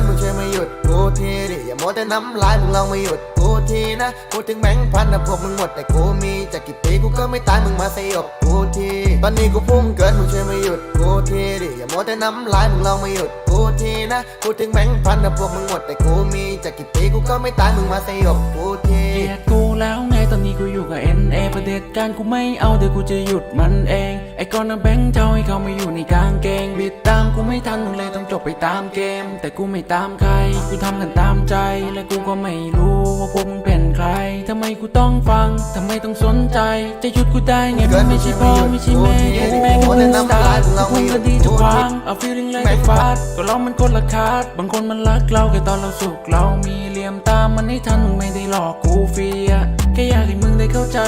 นมึงช่วยมาหยุดกูทีดิอย่ามัวแต่น้ำลายมึงลองมาหยุดกูทีนะพูดถึงแบงค์พันนะพวกมึงหมดแต่กูมีจากกี่ปีกูก็ไม่ตายมึงมาสยบกูทีตอนนี้กูพุ่งเกินมึงช่วยมาหยุดกูทีดิอย่ามัวแต่น้ำลายมึงลองมาหยุดกูทีนะพูดถึงแบงค์พันนะพวกมึงหมดแต่กูมีจากกี่ปีกูก็ไม่ตายมึงมาสยบกูที เด็จการกูไม่เอาเดี๋ยวกูจะหยุดมันเอง ไอ้ก้อนน้ำแบงค์เจ้าให้เขามาอยู่ในกางเกง บิดตามกูไม่ทันมึงเลยต้องจบไปตามเกม แต่กูไม่ตามใคร กูทำกันตามใจ และกูก็ไม่รู้ว่าพวกมึงเป็นใครทำไมกูต้องฟังทำไมต้องสนใจ จะหยุดกูได้ไงมึงไม่ใช่พ่อไม่ใช่แม่ยังแม่กูมึงสตาร์กูพุ่งก็ดีทุกครั้งเอา feeling like a fast ก็เรามันคนละคาดบางคนมันรักเราแค่ตอนเราสุขเรามีเหลี่ยมตามมันให้ทันมึงไม่ได้หลอกกูฟีอะแค่อยากให้มึงได้เข้าใจ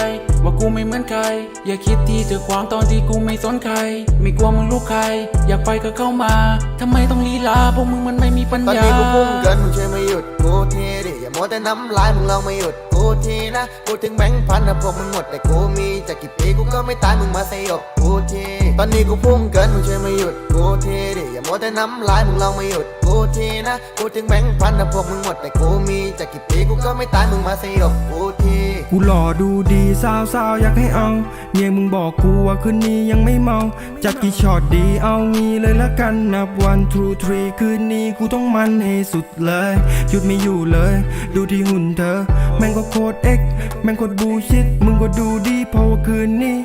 ว่ากูไม่เหมือนใคร อย่าคิดที่จะขวางตอนที่กูไม่สนใคร ไม่กลัวมึงลูกใคร อยากไปก็เข้ามา ทำไมต้องลีลาพวกมึงมันไม่มีปัญตอนญานี้กูพุ่งเกินมึงช่วยมาหยุดกูทีดิอย่ามัวแต่น้ำลายมึงลองมาหยุดกูทีนะพูดถึงแบงค์พันนะพวกมึงหมดแต่กูมีจากกี่ปีกูก็ไม่ตายมึงมาสยบกูทีตอนนี้กูพุ่งเกินมึงช่วยมาหยุดกูทีดิอย่ามัวแต่น้ำลายมึงลองมาหยุดกูทีนะพูดถึงแบงค์พันนะพวกมึงหมดแต่กูมีจากกี่ปีกูก็ไม่ตายมึงมาสยบกูทีกูหล่อดูดีสาวสาวอยากให้เอาเมียมึงบอกกูว่าคืนนี้ยังไม่เมา จัดกี่ช็อตดีเอางี้เลยละกันนับวันทรูทรีคืนนี้กูต้องมันให้สุดเลยหยุดไม่อยู่เลย ดูที่หุ่นเธอ แม่งก็โคตรเอ็กแม่งโคตรบูชิดมึงก็ดูดีพอว่าคืนนี้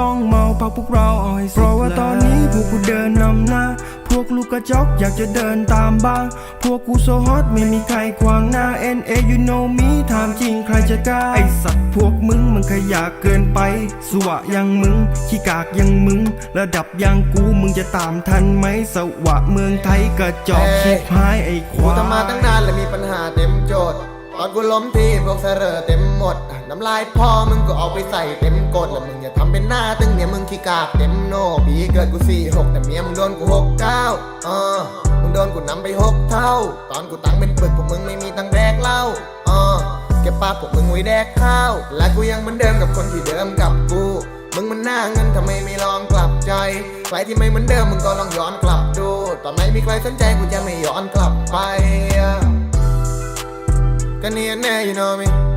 ต้องเมาพักพวกเราเอาให้สุดเพราะว่าตอนนี้พวกกูเดินนำหน้า พวกลูกกระจอกอยากจะเดินตามบ้าง พวกกูโซฮอตไม่มีใครขวางหน้า N A you know me ถามจริงใครจะกล้า ไอสัตว์พวกมึงมันขยะเกินไป สวะอยังมึง ขี้กากอยังมึง ระดับอยังกูมึงจะตามทันไหมสวะเมืองไทยกระจอกชิบหายไอควายทำมาตั้งนานและมีปัญหาเต็มโจทย์ อนกูล้มทีพวกเสรอเต็มหมด น้ำลายพ่อมึงก็เอาไปใส่เต็มกดแล้วมึงอย่าทำเป็นหน้าตึงเนี่ยมึงขี้กากเต็มโนปีเกิดกูสี่หกแต่เมียมึงโดนกูหกเก้าเออมึงโดนกูนำไปหกเท่า ตอนกูตังเป็นปึกพวกมึงไม่มีตังแดกเหล้าเออเก็บปากพวกมึงไว้แดกข้าว และกูยังเหมือนเดิมกับคนที่เดิมกับกูมึงมันหน้าเงินทำไมไม่ลองกลับใจใครที่ไม่เหมือนเดิมมึงก็ลองย้อนกลับดู ตอนไหนมีใครสนใจกูจะไม่ย้อนกลับไป ก็เนียนแน่ you know me